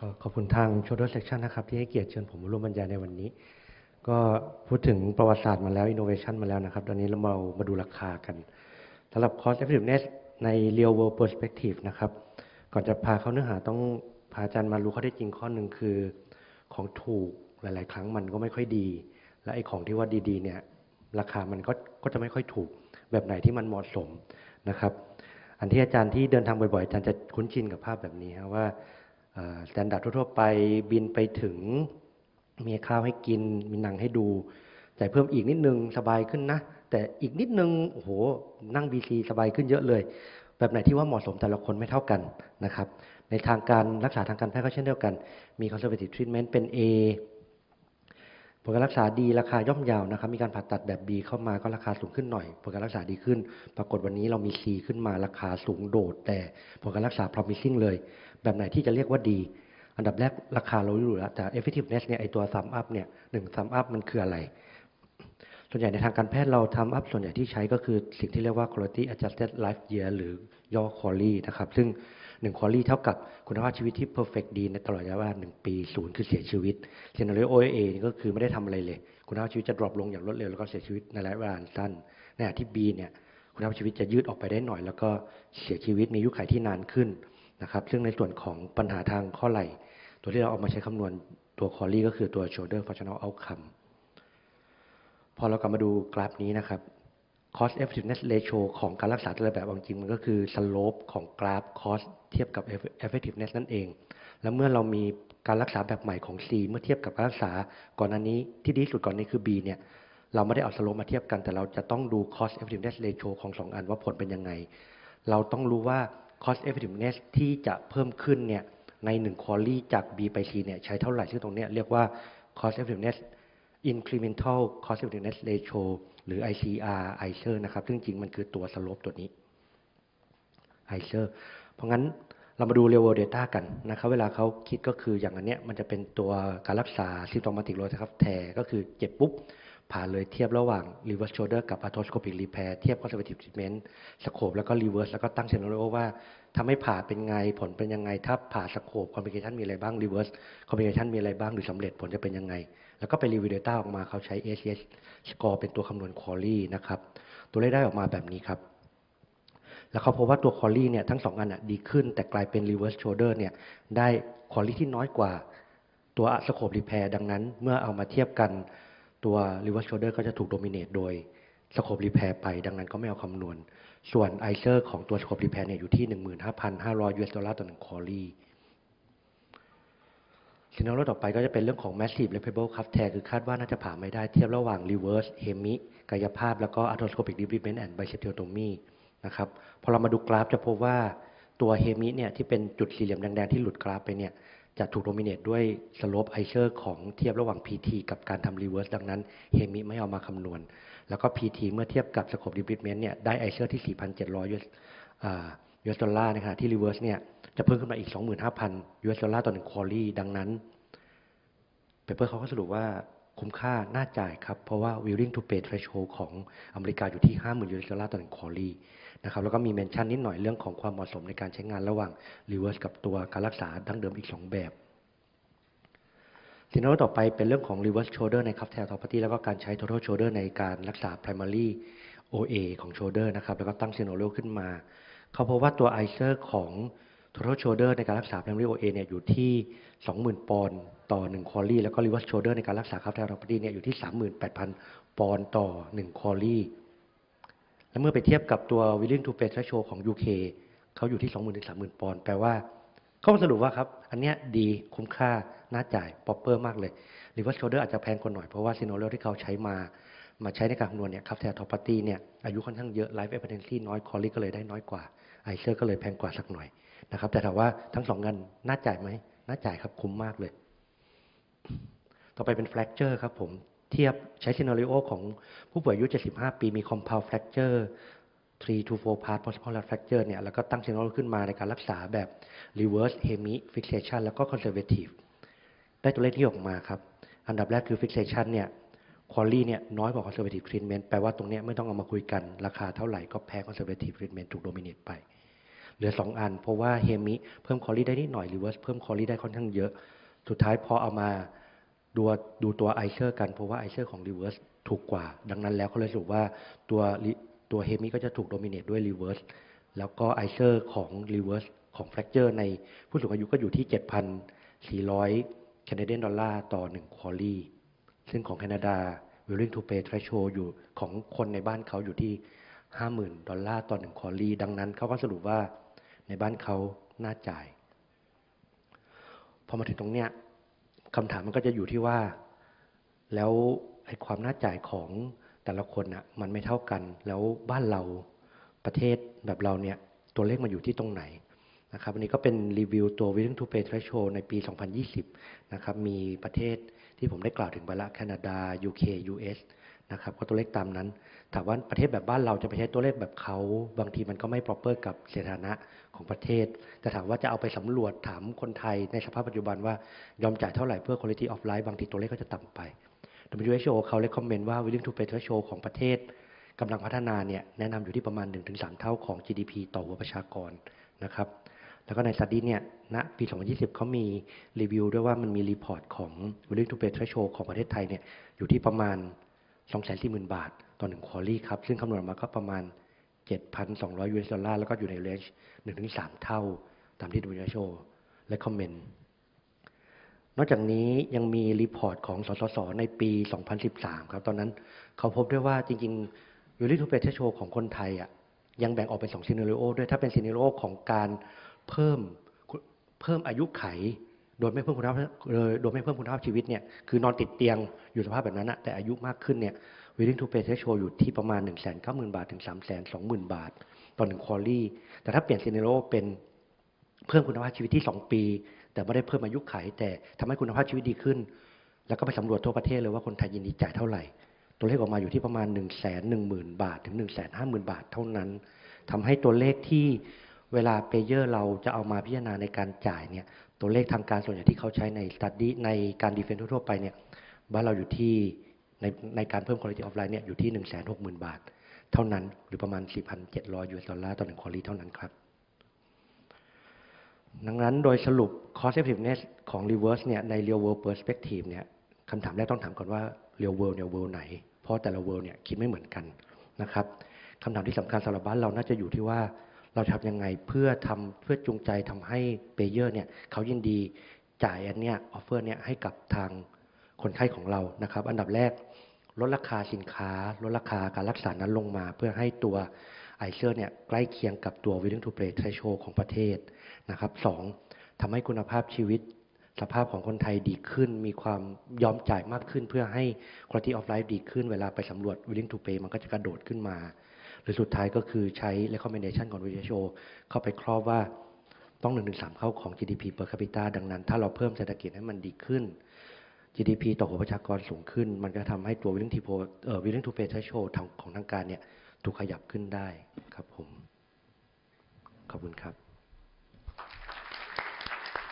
ก็ขอบคุณทาง Shoulder Section นะครับ ที่ให้เกียรติเชิญผมมาร่วมบรรยายในวันนี้ ก็พูดถึงประวัติศาสตร์มาแล้ว Innovation มาแล้วนะครับ ตอนนี้เรามามาดูราคากันสำหรับ Cost Effectiveness ใน Real World Perspective นะครับ ก่อนจะพาเข้าเนื้อหาต้องพาอาจารย์มารู้ข้อเท็จจริงข้อหนึ่งคือ ของถูกหลาย ๆ ครั้งมันก็ไม่ค่อยดี และไอ้ของที่ว่าดี ๆ เนี่ยราคามันก็ก็จะไม่ค่อยถูกแบบไหนที่มันเหมาะสมนะครับ อันที่อาจารย์ที่เดินทางบ่อย ๆ อาจารย์จะคุ้นชินกับภาพแบบนี้ครับว่า สแตนดาร์ดทั่วๆไปบินไปถึง มีข้าวให้กิน มีหนังให้ดูจ่ายเพิ่มอีกนิดนึงสบายขึ้นนะ แต่อีกนิดนึงโอ้โหนั่ง BC สบายขึ้นเยอะเลย แบบไหนที่ว่าเหมาะสมแต่ละคนไม่เท่ากันนะครับ ในทางการรักษาทางการแพทย์ก็เช่นเดียวกัน มี conservative treatment เป็น A ผลการรักษาดีราคาย่อมเยาวนะครับ มีการผ่าตัดแบบ B เข้ามาก็ราคาสูงขึ้นหน่อย ผลการรักษาดีขึ้น ปรากฏวันนี้เรามี C ขึ้นมาราคาสูงโดด แต่ผลการรักษา promising เลย แบบไหนที่จะเรียกว่าดี อันดับแรกราคาเรารู้แล้วแต่ effectiveness เนี่ยไอตัว sum up เนี่ยหนึ่ง sum up มันคืออะไร ส่วนใหญ่ในทางการแพทย์เราทำอัพส่วนใหญ่ที่ใช้ก็คือสิ่งที่เรียกว่า quality adjusted life year หรือย่อ QALY นะครับซึ่ง1 QALY เท่ากับคุณภาพชีวิตที่ perfect ดีในตลอดระยะเวลา1ปีศูนย์คือเสียชีวิต scenario OAA นี่ก็คือไม่ได้ทำอะไรเลย คุณภาพชีวิตจะ drop ลงอย่างรวดเร็วแล้วก็เสียชีวิตในระยะเวลาสั้นในขณะที่ B เนี่ยคุณภาพชีวิตจะยืดออกไปได้หน่อย แล้วก็เสียชีวิตมีอายุขัยที่นานขึ้น นะครับ ซึ่งในส่วนของปัญหาทางข้อไหล่ ตัวที่เราเอามาใช้คำนวณตัว QALY ก็คือตัว shoulder functional outcome พอเรากลับมาดูกราฟนี้นะครับ cost effectiveness ratio ของการรักษาแต่ละแบบจริงมันก็คือ slope ของกราฟ cost เทียบกับ effectiveness นั่นเอง แล้วเมื่อเรามีการรักษาแบบใหม่ของ C เมื่อเทียบกับการรักษาก่อนอันนี้ที่ดีสุดก่อนนี้คือ B เนี่ยเราไม่ได้เอา slope มาเทียบกันแต่เราจะต้องดู cost effectiveness ratio ของ 2 อันว่าผลเป็นยังไง เราต้องรู้ว่า cost effectiveness ที่จะเพิ่มขึ้นเนี่ยใน1 query จาก B ไป C เนี่ยใช้เท่าไหร่ ซึ่งตรงนี้เรียกว่า cost effectiveness incremental cost effectiveness ratio หรือ ICR ICER นะครับ ซึ่งจริงมันคือตัว slope ตัวนี้ ICER เพราะงั้นเรามาดู real world data กันนะครับเวลาเขาคิดก็คืออย่างอันเนี้ยมันจะเป็นตัวการรักษา symptomatic low นะครับแทก็คือเจ็บปุ๊บ ผ่าเลยเทียบระหว่าง reverse shoulder กับ arthroscopic repair เทียบ conservative treatment สโคปแล้วก็ reverse แล้วก็ตั้ง scenario ว่าถ้าไม่ผ่าเป็นไงผลเป็นยังไง ถ้าผ่าสโคป complication มีอะไรบ้าง reverse complication มีอะไรบ้างหรือสำเร็จผลจะเป็นยังไง แล้วก็ไปรีวิว data ออกมาเขาใช้ ACS score เป็นตัวคำนวณ query นะครับ ตัวเลขได้ออกมาแบบนี้ครับ แล้วเขาพบว่าตัว query เนี่ยทั้งสองอันอะดีขึ้น แต่กลายเป็น reverse shoulder เนี่ยได้ query ที่น้อยกว่าตัว scope repair ดังนั้นเมื่อเอามาเทียบกัน ตัว reverse shoulder ก็จะถูก dominate โดย scope repair ไป ดังนั้นก็ไม่เอาคำนวณ ส่วน ICER ของตัว scope repair เนี่ยอยู่ที่ 15,500 US ดอลลาร์ต่อ1 query ซีนาโรต่อไปก็จะเป็นเรื่องของ massive reparable cuff tear คือคาดว่าน่าจะผ่าไม่ได้เทียบระหว่าง reverse hemi กายภาพ แล้วก็ arthroscopic debridement and bicephalectomy นะครับพอเรามาดูกราฟจะพบว่าตัว hemi เนี่ยที่เป็นจุดสี่เหลี่ยมแดงๆที่หลุดกราฟไปเนี่ย จะถูกโดมิเนตด้วย slope ICER ของเทียบระหว่าง PT กับการทำ reverse ดังนั้น hemi ไม่เอามาคำนวณ แล้วก็ PT เมื่อเทียบกับ scope debridement เนี่ยได้ ICER ที่ 4,700 US US ดอลลาร์นะครับที่ reverse เนี่ยจะเพิ่มขึ้นมาอีก 25,000 US ดอลลาร์ต่อ1 query ดังนั้นเปเปอร์เขาก็สรุปว่าคุ้มค่าน่าจ่ายครับ เพราะว่า willing to pay threshold ของอเมริกาอยู่ที่ 50,000 US ดอลลาร์ต่อ1 query นะครับแล้วก็มีเมนชั่นนิดหน่อยเรื่องของความเหมาะสมในการใช้งานระหว่าง reverse กับตัวการรักษาดั้งเดิมอีก 2 แบบซีนาโรต่อไปเป็นเรื่องของ reverse shoulder ใน cuff tear property แล้วก็การใช้ total shoulder ในการรักษา primary OA ของ shoulder นะครับแล้วก็ตั้งซีนาโรขึ้นมา เขาพบว่าตัว ICER ของ total shoulder ในการรักษา primary OA เนี่ยอยู่ที่ 20,000 ปอนด์ต่อ1 query แล้วก็ reverse shoulder ในการรักษา cuff tear property เนี่ยอยู่ที่ 38,000 ปอนด์ต่อ1 query และเมื่อไปเทียบกับตัว willing to pay threshold ของ UK เขาอยู่ที่ 20,000ถึง30,000 ปอนด์แปลว่าเขาสรุปว่าครับ อันเนี้ยดีคุ้มค่า น่าจ่าย proper มากเลย reverse shoulder อาจจะแพงกว่าหน่อยเพราะว่า scenario ที่เขาใช้มามาใช้ในการคำนวณเนี่ย cuff tear property เนี่ยอายุค่อนข้างเยอะ life expectancy น้อย query ก็เลยได้น้อยกว่า ICER ก็เลยแพงกว่าสักหน่อยนะครับ แต่ถามว่าทั้งสองเงินน่าจ่ายไหมน่าจ่ายครับคุ้มมากเลย ต่อไปเป็น fracture ครับผม เทียบใช้ซีนารีโอของผู้ป่วยอายุ 75 ปี มี compound fracture 3 to 4 part possible fracture เนี่ย แล้วก็ตั้งซีนารีโอขึ้นมาในการรักษาแบบ reverse hemi fixation แล้วก็ conservative ได้ตัวเลขที่ออกมาครับ อันดับแรกคือ fixation เนี่ย quality เนี่ยน้อยกว่า conservative treatment แปลว่าตรงนี้ไม่ต้องเอามาคุยกัน ราคาเท่าไหร่ก็แพ้ conservative treatment ถูก dominate ไป เหลือ 2 อัน เพราะว่าเฮมิเพิ่มคอรี่ได้นิดหน่อยรีเวิร์สเพิ่มคอรี่ได้ค่อนข้างเยอะ สุดท้ายพอเอามา ดูดูตัวไอเชอร์กันเพราะว่าไอเชอร์ของรีเวิร์สถูกกว่า ดังนั้นแล้วเขาเลยสรุปว่าตัวตัวเฮมิก็จะถูกโดมิเนตด้วยรีเวิร์สแล้วก็ไอเชอร์ของรีเวิร์สของแฟกเจอร์ในผู้สูงอายุก็อยู่ที่ 7,400 Canadian ดอลลาร์ต่อ 1ควอรี่ ซึ่งของแคนาดา willing to pay threshold อยู่ของคนในบ้านเขาอยู่ที่ 50,000 ดอลลาร์ต่อ 1ควอรี่ ดังนั้นเขาก็สรุปว่าในบ้านเขาน่าจ่าย พอมาถึงตรงเนี้ย คำถามมันก็จะอยู่ที่ว่า แล้วไอ้ความน่าจ่ายของแต่ละคนอะมันไม่เท่ากัน แล้วบ้านเราประเทศแบบเราเนี่ยตัวเลขมันอยู่ที่ตรงไหน นะครับวันนี้ก็เป็นรีวิวตัว willing to pay threshold ในปี 2020 นะครับ มีประเทศที่ผมได้กล่าวถึงไปละแคนาดา UK US นะครับ ก็ตัวเลขตามนั้น ถามว่าประเทศแบบบ้านเราจะไปใช้ตัวเลขแบบเขา บางทีมันก็ไม่ proper กับสถานะของประเทศ แต่ถามว่าจะเอาไปสำรวจถามคนไทยในสภาพปัจจุบันว่ายอมจ่ายเท่าไหร่เพื่อ quality of life บางทีตัวเลขก็จะต่ำไป WHO เขาเลยคอมเมนต์ว่า willing to pay threshold ของประเทศกำลังพัฒนาเนี่ยแนะนำอยู่ที่ประมาณ 1-3 เท่าของ GDP ต่อหัวประชากรนะครับ แล้วก็ในสตี้เนี่ยณปี 2020 เขามีรีวิวด้วยว่ามันมีรีพอร์ตของ willing to pay threshold ของประเทศไทยเนี่ยอยู่ที่ประมาณ 240,000 บาท ต่อ1ควอรี่ครับ ซึ่งคำนวณออกมาก็ประมาณ 7,200 US ดอลลาร์แล้วก็อยู่ในเรนจ์1-3 เท่า ตามที่ WHO และคอมเมนต์นอกจากนี้ยังมีรีพอร์ตของสสส ในปี 2013 ครับ ตอนนั้นเขาพบด้วยว่าจริงๆ willing to pay threshold ของคนไทยอะยังแบ่งออกเป็น2ซีนารีโอด้วยถ้าเป็นซีนารีโอของการ เพิ่มเพิ่มอายุไข โดยไม่เพิ่มคุณภาพโดยไม่เพิ่มคุณภาพชีวิตเนี่ยคือนอนติดเตียงอยู่สภาพแบบนั้นนะแต่อายุมากขึ้นเนี่ย willing to pay threshold อยู่ที่ประมาณ 1 9 0 0 0 0 บาท ถึง 3 2 0 0 0 0 บาท ต่อหนึ่งควอรี่ แต่ถ้าเปลี่ยนซีนารีโอเป็นเพิ่มคุณภาพชีวิตที่ 2 ปี แต่ไม่ได้เพิ่มอายุไข แต่ทำให้คุณภาพชีวิตดีขึ้น แล้วก็ไปสำรวจทั่วประเทศเลยว่าคนไทยยินดีจ่ายเท่าไหร่ ตัวเลขออกมาอยู่ที่ประมาณ 1 1 0 0 0 0 บาท ถึง 1 5 0 0 0 0 บาทเท่านั้นทำให้ตัวเลขที่ เวลาเปเยอร์เราจะเอามาพิจารณาในการจ่ายเนี่ยตัวเลขทางการส่วนใหญ่ที่เขาใช้ในสตัดดี้ในการดีเฟนต์ทั่วไปเนี่ยบ้านเราอยู่ที่ในในการเพิ่ม quality of life เนี่ยอยู่ที่ 160,000 บาท เท่านั้นหรือประมาณ 4,700 US ดอลลาร์ต่อหนึ่ง quality เท่านั้นครับ ดังนั้นโดยสรุป cost effectiveness ของ reverse เนี่ยใน real world perspective เนี่ยคำถามแรกต้องถามก่อนว่า real world เนี่ย world ไหน เพราะแต่ละ world เนี่ยคิดไม่เหมือนกันนะครับคำถามที่สำคัญสำหรับบ้านเราน่าจะอยู่ที่ว่า เราทำยังไงเพื่อทำเพื่อจูงใจทำให้เปเยอร์เนี่ยเขายินดีจ่ายอันเนี้ยออฟเฟอร์เนี่ยให้กับทางคนไข้ของเรานะครับ อันดับแรกลดราคาสินค้า ลดราคาการรักษานั้นลงมา เพื่อให้ตัวไอเชอร์เนี่ยใกล้เคียงกับตัว willing to pay threshold ของประเทศนะครับสองทำให้คุณภาพชีวิต สภาพของคนไทยดีขึ้น มีความยอมจ่ายมากขึ้น เพื่อให้ quality of life ดีขึ้น เวลาไปสำรวจ willing to pay มันก็จะกระโดดขึ้นมา รือสุดท้ายก็คือใช้ recommendation ของ WHO เข้าไปครอบว่าต้อง1นึเข้าของ GDP per capita ดังนั้น ถ้าเราเพิ่มเศรษฐกิจให้มันดีขึ้น GDP ต่อหัวประชากรสูงขึ้น มันก็ทำให้ตัว willing to pay เอ่อ willing to pay threshold ของทางการเนี่ยถูกขยับขึ้นได้ครับผม ขอบคุณครับ